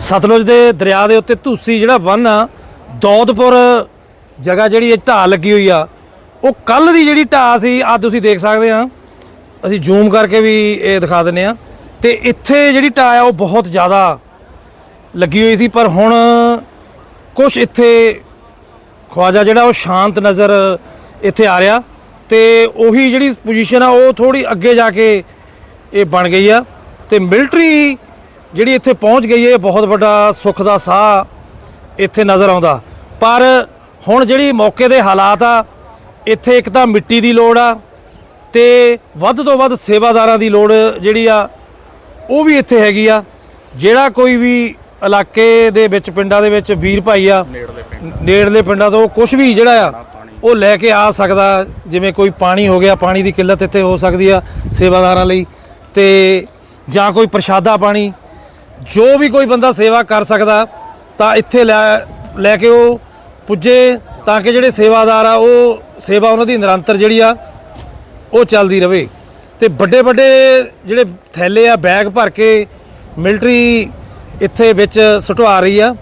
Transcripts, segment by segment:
ਸਤਲੁਜ ਦੇ ਦਰਿਆ ਦੇ ਉੱਤੇ ਧੂਸੀ ਜਿਹੜਾ ਬੰਨ ਆ, ਦੌਦਪੁਰ ਜਗ੍ਹਾ ਜਿਹੜੀ ਇਹ ਢਾਹ ਲੱਗੀ ਹੋਈ ਆ, ਉਹ ਕੱਲ ਦੀ ਜਿਹੜੀ ਢਾਹ ਸੀ ਅੱਜ ਤੁਸੀਂ ਦੇਖ ਸਕਦੇ ਆ। ਅਸੀਂ ਜ਼ੂਮ ਕਰਕੇ ਵੀ ਇਹ ਦਿਖਾ ਦਿੰਨੇ ਆ। ਤੇ ਇੱਥੇ ਜਿਹੜੀ ਢਾਹ ਆ, ਉਹ ਬਹੁਤ ਜ਼ਿਆਦਾ ਲੱਗੀ ਹੋਈ ਸੀ, ਪਰ ਹੁਣ ਕੁਝ ਇੱਥੇ ਖਵਾਜਾ ਜਿਹੜਾ, ਉਹ ਸ਼ਾਂਤ ਨਜ਼ਰ ਇੱਥੇ ਆ ਰਿਹਾ। ਤੇ ਉਹੀ ਜਿਹੜੀ ਪੋਜੀਸ਼ਨ ਆ, ਉਹ ਥੋੜੀ ਅੱਗੇ ਜਾ ਕੇ ਇਹ ਬਣ ਗਈ ਆ। ਤੇ ਮਿਲਟਰੀ ਜਿਹੜੀ ਇੱਥੇ ਪਹੁੰਚ ਗਈ ਹੈ ਬਹੁਤ ਵੱਡਾ ਸੁੱਖ ਦਾ ਸਾਹ ਇੱਥੇ ਨਜ਼ਰ ਆਉਂਦਾ। ਪਰ ਹੁਣ ਜਿਹੜੀ ਮੌਕੇ ਦੇ ਹਾਲਾਤ ਆ ਇੱਥੇ ਇੱਕ ਤਾਂ ਮਿੱਟੀ ਦੀ ਲੋੜ ਆ ਤੇ ਵੱਧ ਤੋਂ ਵੱਧ ਸੇਵਾਦਾਰਾਂ ਦੀ ਲੋੜ ਜਿਹੜੀ ਆ ਉਹ ਵੀ ਇੱਥੇ ਹੈਗੀ ਆ। ਜਿਹੜਾ ਕੋਈ ਵੀ ਇਲਾਕੇ ਦੇ ਵਿੱਚ ਪਿੰਡਾਂ ਦੇ ਵਿੱਚ ਵੀਰ ਭਾਈ ਆ ਨੇੜਲੇ ਪਿੰਡਾਂ ਤੋਂ ਕੁਝ ਵੀ ਜਿਹੜਾ ਆ ਉਹ ਲੈ ਕੇ ਆ ਸਕਦਾ। ਜਿਵੇਂ ਕੋਈ ਪਾਣੀ ਹੋ ਗਿਆ ਪਾਣੀ ਦੀ ਕਿੱਲਤ ਇੱਥੇ ਹੋ ਸਕਦੀ ਆ ਸੇਵਾਦਾਰਾਂ ਲਈ ਤੇ ਜਾਂ ਕੋਈ ਪ੍ਰਸ਼ਾਦਾ ਪਾਣੀ ਜੋ ਵੀ ਕੋਈ ਬੰਦਾ ਸੇਵਾ ਕਰ ਸਕਦਾ, ਤਾਂ ਇੱਥੇ ਲੈ ਲੈ ਕੇ ਉਹ ਪੁੱਜੇ, ਤਾਂ ਕਿ ਜਿਹੜੇ ਸੇਵਾਦਾਰ ਆ, ਉਹ ਸੇਵਾ ਉਹਨਾਂ ਦੀ ਨਿਰੰਤਰ ਜਿਹੜੀ ਆ, ਉਹ ਚੱਲਦੀ ਰਵੇ। ਤੇ ਵੱਡੇ ਵੱਡੇ ਜਿਹੜੇ ਥੈਲੇ ਆ, ਬੈਗ ਭਰ ਕੇ ਮਿਲਟਰੀ ਇੱਥੇ ਵਿੱਚ ਸੁਟਵਾ ਰਹੀ ਆ।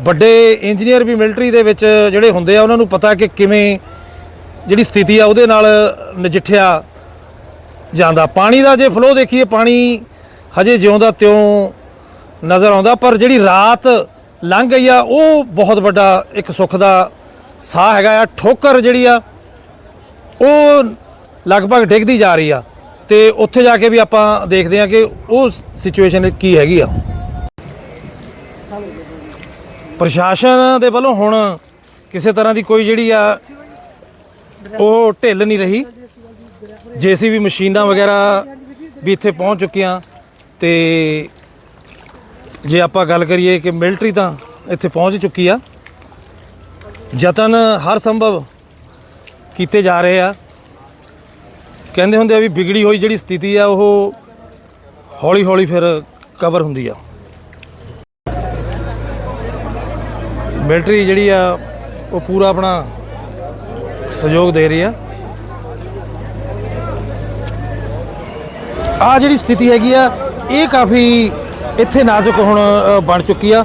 ਵੱਡੇ ਇੰਜੀਨੀਅਰ ਵੀ ਮਿਲਟਰੀ ਦੇ ਵਿੱਚ ਜਿਹੜੇ ਹੁੰਦੇ ਆ, ਉਹਨਾਂ ਨੂੰ ਪਤਾ ਕਿ ਕਿਵੇਂ ਜਿਹੜੀ ਸਥਿਤੀ ਆ, ਉਹਦੇ ਨਾਲ ਨਜਿੱਠਿਆ ਜਾਂਦਾ। ਪਾਣੀ ਦਾ ਜੇ ਫਲੋ ਦੇਖੀਏ, ਪਾਣੀ ਹਜੇ ਜਿਉਂਦਾ ਤਿਉਂ ਨਜ਼ਰ ਆਉਂਦਾ, ਪਰ ਜਿਹੜੀ ਰਾਤ ਲੰਘ ਗਈ ਆ, ਉਹ ਬਹੁਤ ਵੱਡਾ ਇੱਕ ਸੁੱਖ ਦਾ ਸਾਹ ਹੈਗਾ ਆ। ਠੋਕਰ ਜਿਹੜੀ ਆ, ਉਹ ਲਗਭਗ ਡਿੱਗਦੀ ਜਾ ਰਹੀ ਆ। ਤੇ ਉੱਥੇ ਜਾ ਕੇ ਵੀ ਆਪਾਂ ਦੇਖਦੇ ਆ ਕਿ ਉਹ ਸਿਚੁਏਸ਼ਨ ਕੀ ਹੈਗੀ ਆ। ਪ੍ਰਸ਼ਾਸਨ ਦੇ ਵੱਲੋਂ ਹੁਣ ਕਿਸੇ ਤਰ੍ਹਾਂ ਦੀ ਕੋਈ ਜਿਹੜੀ ਆ, ਉਹ ਢਿੱਲ ਨਹੀਂ ਰਹੀ। ਜੀਸੀਬੀ ਮਸ਼ੀਨਾਂ ਵਗੈਰਾ ਵੀ ਇੱਥੇ ਪਹੁੰਚ ਚੁੱਕੀਆਂ। ਤੇ ਜੇ ਆਪਾਂ ਗੱਲ ਕਰੀਏ ਕਿ ਮਿਲਟਰੀ ਤਾਂ ਇੱਥੇ ਪਹੁੰਚ ਚੁੱਕੀ ਆ। ਯਤਨ ਹਰ ਸੰਭਵ ਕੀਤੇ ਜਾ ਰਹੇ ਆ। ਕਹਿੰਦੇ ਹੁੰਦੇ ਆ ਵੀ ਵਿਗੜੀ ਹੋਈ ਜਿਹੜੀ ਸਥਿਤੀ ਆ, ਉਹ ਹੌਲੀ ਹੌਲੀ ਫਿਰ ਕਵਰ ਹੁੰਦੀ ਆ। ਮਿਲਟਰੀ ਜਿਹੜੀ ਆ, ਉਹ ਪੂਰਾ ਆਪਣਾ ਸਹਿਯੋਗ ਦੇ ਰਹੀ ਆ। ਆ ਜਿਹੜੀ ਸਥਿਤੀ ਹੈਗੀ ਆ ਇਹ ਕਾਫੀ ਇੱਥੇ ਨਾਜ਼ੁਕ ਹੁਣ ਬਣ ਚੁੱਕੀ ਆ।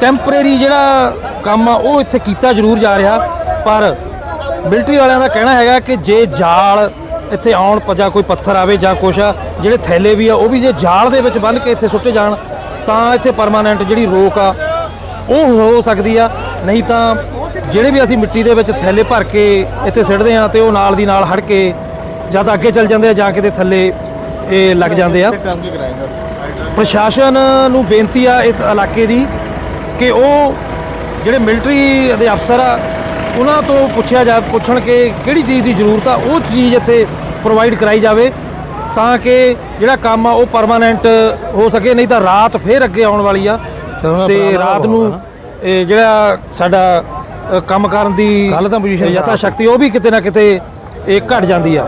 ਟੈਂਪਰੇਰੀ ਜਿਹੜਾ ਕੰਮ ਆ, ਉਹ ਇੱਥੇ ਕੀਤਾ ਜ਼ਰੂਰ ਜਾ ਰਿਹਾ। ਪਰ ਮਿਲਟਰੀ ਵਾਲਿਆਂ ਦਾ ਕਹਿਣਾ ਹੈਗਾ ਕਿ ਜੇ ਜਾਲ ਇੱਥੇ ਆਉਣ ਪ- ਜਾਂ ਕੋਈ ਪੱਥਰ ਆਵੇ ਜਾਂ ਕੁਛ ਆ, ਜਿਹੜੇ ਥੈਲੇ ਵੀ ਆ, ਉਹ ਵੀ ਜੇ ਜਾਲ ਦੇ ਵਿੱਚ ਬੰਨ੍ਹ ਕੇ ਇੱਥੇ ਸੁੱਟੇ ਜਾਣ, ਤਾਂ ਇੱਥੇ ਪਰਮਾਨੈਂਟ ਜਿਹੜੀ ਰੋਕ ਆ, ਉਹ ਹੋ ਸਕਦੀ ਆ। ਨਹੀਂ ਤਾਂ ਜਿਹੜੇ ਵੀ ਅਸੀਂ ਮਿੱਟੀ ਦੇ ਵਿੱਚ ਥੈਲੇ ਭਰ ਕੇ ਇੱਥੇ ਸਿੱਟਦੇ ਆ ਤੇ ਉਹ ਨਾਲ ਦੀ ਨਾਲ ਹੜ ਕੇ ਜਾਂ ਤਾਂ ਅੱਗੇ ਚੱਲ ਜਾਂਦੇ ਆ ਜਾਂ ਕਿਤੇ ਥੱਲੇ ਇਹ ਲੱਗ ਜਾਂਦੇ ਆ। ਪ੍ਰਸ਼ਾਸਨ ਨੂੰ ਬੇਨਤੀ ਆ ਇਸ ਇਲਾਕੇ ਦੀ ਕਿ ਉਹ ਜਿਹੜੇ ਮਿਲਟਰੀ ਦੇ ਅਫਸਰ ਆ ਉਹਨਾਂ ਤੋਂ ਪੁੱਛਿਆ ਜਾ ਪੁੱਛਣ ਕਿ ਕਿਹੜੀ ਚੀਜ਼ ਦੀ ਜ਼ਰੂਰਤ ਆ ਉਹ ਚੀਜ਼ ਇੱਥੇ ਪ੍ਰੋਵਾਈਡ ਕਰਾਈ ਜਾਵੇ ਤਾਂ ਕਿ ਜਿਹੜਾ ਕੰਮ ਆ ਉਹ ਪਰਮਾਨੈਂਟ ਹੋ ਸਕੇ ਨਹੀਂ ਤਾਂ ਰਾਤ ਫੇਰ ਅੱਗੇ ਆਉਣ ਵਾਲੀ ਆ ਤੇ ਰਾਤ ਨੂੰ ਇਹ ਜਿਹੜਾ ਸਾਡਾ ਕੰਮ ਕਰਨ ਦੀ ਕੱਲ੍ਹ ਤਾਂ position ਯਥਾ ਸ਼ਕਤੀ ਉਹ ਵੀ ਕਿਤੇ ਨਾ ਕਿਤੇ ਇਹ ਘਟ ਜਾਂਦੀ ਆ।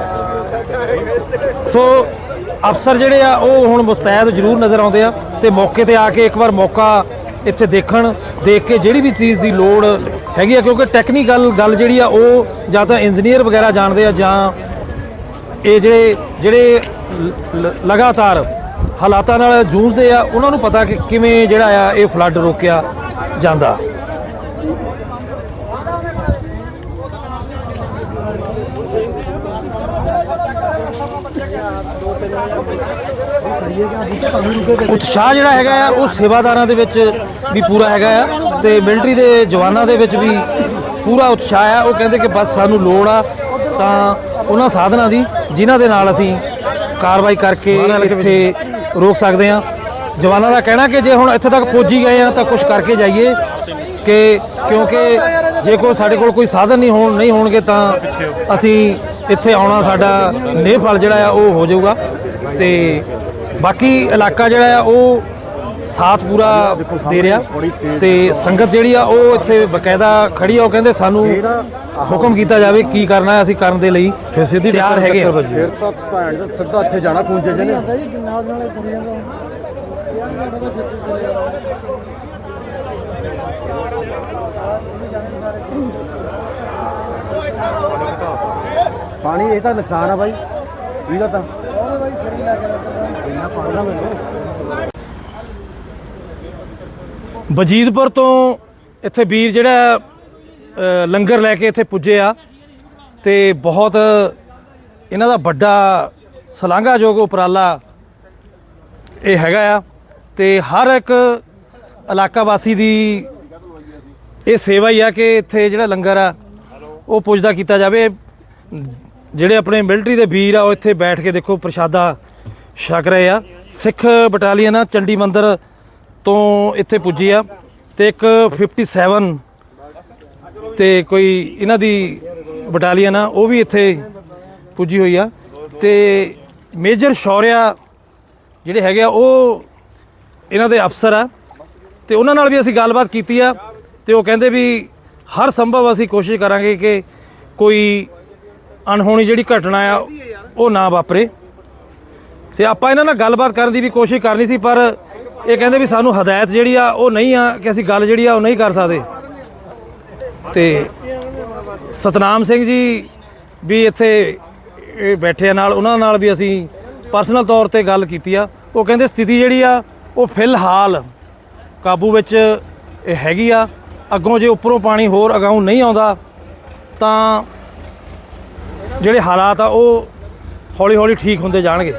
ਸੋ ਅਫਸਰ ਜਿਹੜੇ ਆ, ਉਹ ਹੁਣ ਮੁਸਤੈਦ ਜ਼ਰੂਰ ਨਜ਼ਰ ਆਉਂਦੇ ਆ ਤੇ ਮੌਕੇ ਤੇ ਆ ਕੇ ਇੱਕ ਵਾਰ ਮੌਕਾ ਇੱਥੇ ਦੇਖਣ, ਦੇਖ ਕੇ ਜਿਹੜੀ ਵੀ ਚੀਜ਼ ਦੀ ਲੋੜ ਹੈਗੀ ਆ, ਕਿਉਂਕਿ ਟੈਕਨੀਕਲ ਗੱਲ ਜਿਹੜੀ ਆ, ਉਹ ਜਾਂ ਤਾਂ ਇੰਜੀਨੀਅਰ ਵਗੈਰਾ ਜਾਣਦੇ ਆ ਜਾਂ ਇਹ ਜਿਹੜੇ ਜਿਹੜੇ ਲਗਾਤਾਰ ਹਾਲਾਤਾਂ ਨਾਲ ਜੂਝਦੇ ਆ, ਉਹਨਾਂ ਨੂੰ ਪਤਾ ਕਿ ਕਿਵੇਂ ਜਿਹੜਾ ਆ ਇਹ ਫਲੱਡ ਰੋਕਿਆ ਜਾਂਦਾ। ਉਤਸ਼ਾਹ ਜਿਹੜਾ ਹੈਗਾ ਆ ਉਹ ਸੇਵਾਦਾਰਾਂ ਦੇ ਵਿੱਚ ਵੀ ਪੂਰਾ ਹੈਗਾ ਆ ਤੇ ਮਿਲਟਰੀ ਦੇ ਜਵਾਨਾਂ ਦੇ ਵਿੱਚ ਵੀ ਪੂਰਾ ਉਤਸ਼ਾਹ ਆ। ਉਹ ਕਹਿੰਦੇ ਕਿ ਬਸ ਸਾਨੂੰ ਲੋੜ ਆ ਤਾਂ ਉਹਨਾਂ ਸਾਧਨਾਂ ਦੀ ਜਿਨ੍ਹਾਂ ਦੇ ਨਾਲ ਅਸੀਂ ਕਾਰਵਾਈ ਕਰਕੇ ਇੱਥੇ ਰੋਕ ਸਕਦੇ ਆ ਜਵਾਨਾਂ ਦਾ ਕਹਿਣਾ ਕਿ ਜੇ ਹੁਣ ਇੱਥੇ ਤੱਕ ਪਹੁੰਚੀ ਗਏ ਆ ਤਾਂ ਕੁਝ ਕਰਕੇ ਜਾਈਏ ਕਿ ਕਿਉਂਕਿ ਜੇ ਕੋਈ ਸਾਡੇ ਕੋਲ ਕੋਈ ਸਾਧਨ ਨਹੀਂ ਹੋਣ ਨਹੀਂ ਹੋਣਗੇ ਤਾਂ ਅਸੀਂ ਇੱਥੇ ਆਉਣਾ ਸਾਡਾ ਨੇਹ ਫਲ ਜਿਹੜਾ ਆ ਉਹ ਹੋ ਜਾਊਗਾ। ਤੇ ਬਾਕੀ ਇਲਾਕਾ ਜਿਹੜਾ ਆ ਉਹ ਸਾਥ ਪੂਰਾ ਦੇ ਰਿਹਾ ਤੇ ਸੰਗਤ ਜਿਹੜੀ ਆ ਉਹ ਇੱਥੇ ਬਕਾਇਦਾ ਖੜੀ ਆ। ਉਹ ਕਹਿੰਦੇ ਸਾਨੂੰ ਹੁਕਮ ਕੀਤਾ ਜਾਵੇ ਕੀ ਕਰਨਾ ਹੈ ਅਸੀਂ ਕਰਨ ਦੇ ਲਈ ਫਿਰ ਸਿੱਧੀ ਤਿਆਰ ਹੈਗੇ ਆ। ਫਿਰ ਤਾਂ ਭੈਣ ਦਾ ਸਿੱਧਾ ਇੱਥੇ ਜਾਣਾ ਖੂੰਜੇ ਚ ਨੇ ਪਾਣੀ ਇਹ ਤਾਂ ਨੁਕਸਾਨ ਆ ਬਾਈ। ਇਹਦਾ ਤਾਂ ਬਜੀਦਪੁਰ ਤੋਂ ਇੱਥੇ ਵੀਰ ਜਿਹੜਾ ਲੰਗਰ ਲੈ ਕੇ ਇੱਥੇ ਪੁੱਜੇ ਆ ਤੇ ਬਹੁਤ ਇਹਨਾਂ ਦਾ ਵੱਡਾ ਸ਼ਲਾਘਾਯੋਗ ਉਪਰਾਲਾ ਇਹ ਹੈਗਾ ਆ ਤੇ ਹਰ ਇੱਕ ਇਲਾਕਾ ਵਾਸੀ ਦੀ ਇਹ ਸੇਵਾ ਹੀ ਆ ਕਿ ਇੱਥੇ ਜਿਹੜਾ ਲੰਗਰ ਆ, ਉਹ ਪੁੱਜਦਾ ਕੀਤਾ ਜਾਵੇ। ਜਿਹੜੇ ਆਪਣੇ ਮਿਲਟਰੀ ਦੇ ਵੀਰ ਆ, ਉਹ ਇੱਥੇ ਬੈਠ ਕੇ ਦੇਖੋ ਪ੍ਰਸ਼ਾਦਾ ਛਕ ਰਹੇ ਆ। ਸਿੱਖ ਬਟਾਲੀਅਨ ਆ, ਚੰਡੀ ਮੰਦਰ ਤੋਂ ਇੱਥੇ ਪੁੱਜੀ ਆ ਤੇ ਇੱਕ 57 ਤੇ ਕੋਈ ਇਹਨਾਂ ਦੀ ਬਟਾਲੀਅਨ ਆ, ਉਹ ਵੀ ਇੱਥੇ ਪੁੱਜੀ ਹੋਈ ਆ। ਤੇ ਮੇਜਰ ਸ਼ੌਰਿਆ ਜਿਹੜੇ ਹੈਗੇ ਆ, ਉਹ ਇਹਨਾਂ ਦੇ ਅਫਸਰ ਆ ਤੇ ਉਹਨਾਂ ਨਾਲ ਵੀ ਅਸੀਂ ਗੱਲਬਾਤ ਕੀਤੀ ਆ ਤੇ ਉਹ ਕਹਿੰਦੇ ਵੀ ਹਰ ਸੰਭਵ ਅਸੀਂ ਕੋਸ਼ਿਸ਼ ਕਰਾਂਗੇ ਕਿ ਕੋਈ ਅਣਹੋਣੀ ਜਿਹੜੀ ਘਟਨਾ ਆ, ਉਹ ਨਾ ਵਾਪਰੇ। ਤੇ ਆਪਾਂ ਇਹਨਾਂ ਨਾਲ ਗੱਲਬਾਤ ਕਰਨ ਦੀ ਵੀ ਕੋਸ਼ਿਸ਼ ਕਰਨੀ ਸੀ, ਪਰ ਇਹ ਕਹਿੰਦੇ ਵੀ ਸਾਨੂੰ ਹਦਾਇਤ ਜਿਹੜੀ ਆ, ਉਹ ਨਹੀਂ ਆ ਕਿ ਅਸੀਂ ਗੱਲ ਜਿਹੜੀ ਆ, ਉਹ ਨਹੀਂ ਕਰ ਸਕਦੇ। ਤੇ ਸਤਨਾਮ ਸਿੰਘ ਜੀ ਵੀ ਇੱਥੇ ਬੈਠੇ ਆ ਨਾਲ, ਉਹਨਾਂ ਨਾਲ ਵੀ ਅਸੀਂ ਪਰਸਨਲ ਤੌਰ ਤੇ ਗੱਲ ਕੀਤੀ ਆ। ਉਹ ਕਹਿੰਦੇ ਸਥਿਤੀ ਜਿਹੜੀ ਆ, ਉਹ ਫਿਲਹਾਲ ਕਾਬੂ ਵਿੱਚ ਹੈਗੀ ਆ। ਅੱਗੋਂ ਜੇ ਉੱਪਰੋਂ ਪਾਣੀ ਹੋਰ ਅਗਾਊਂ ਨਹੀਂ ਆਉਂਦਾ, ਤਾਂ ਜਿਹੜੇ ਹਾਲਾਤ ਆ ਉਹ ਹੌਲੀ ਹੌਲੀ ਠੀਕ ਹੁੰਦੇ ਜਾਣਗੇ।